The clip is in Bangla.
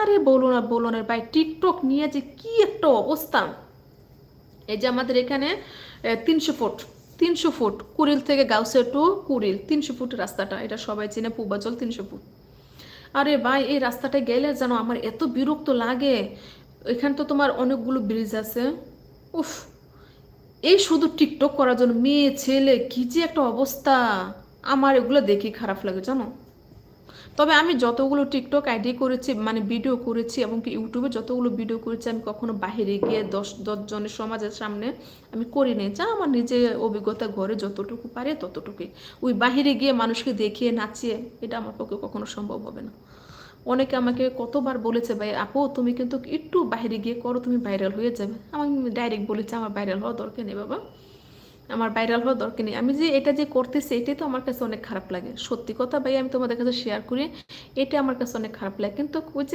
আরে বলো না বলো না ভাই, টিকটক নিয়ে যে কি একটা অবস্থা। এই যে আমাদের এখানে তিনশো ফুট তিনশো ফুট, কুড়িল থেকে গাউসে টু কুড়িল, তিনশো ফুট রাস্তাটা, এটা সবাই চেনে, পূর্বাচল তিনশো ফুট। আরে ভাই, এই রাস্তাটায় গেলে জানো আমার এত বিরক্ত লাগে। এখানে তো তোমার অনেকগুলো ব্রিজ আছে। উফ, এই শুধু টিকটক করার জন্য, মেয়ে, ছেলে, কি যে একটা অবস্থা। আমার এগুলো দেখি খারাপ লাগে, জানো? তবে আমি যতগুলো টিকটক আইডি করেছি মানে ভিডিও করেছি এবং কি ইউটিউবে যতগুলো ভিডিও করেছি, আমি কখনো বাহিরে গিয়ে দশ দশজনের সমাজের সামনে আমি করি নি যা আমার নিজে অভিজ্ঞতা ঘরে যতটুকু পারে ততটুকুই। ওই বাহিরে গিয়ে মানুষকে দেখিয়ে নাচিয়ে, এটা আমার পক্ষে কখনো সম্ভব হবে না। অনেকে আমাকে কতবার বলেছে, ভাই আপু, তুমি কিন্তু একটু বাইরে গিয়ে করো, তুমি ভাইরাল হয়ে যাবে। আমি ডাইরেক্ট বলেছি, আমার ভাইরাল হওয়া দরকার নেই বাবা। আমার ভাইরাল হওয়ার দরকার নেই। আমি যে এটা যে করতেছি, এটাই তো আমার কাছে অনেক খারাপ লাগে। সত্যি কথা ভাই, আমি তোমাদের কাছে শেয়ার করি এটা আমার কাছে অনেক খারাপ লাগে। কিন্তু ওই যে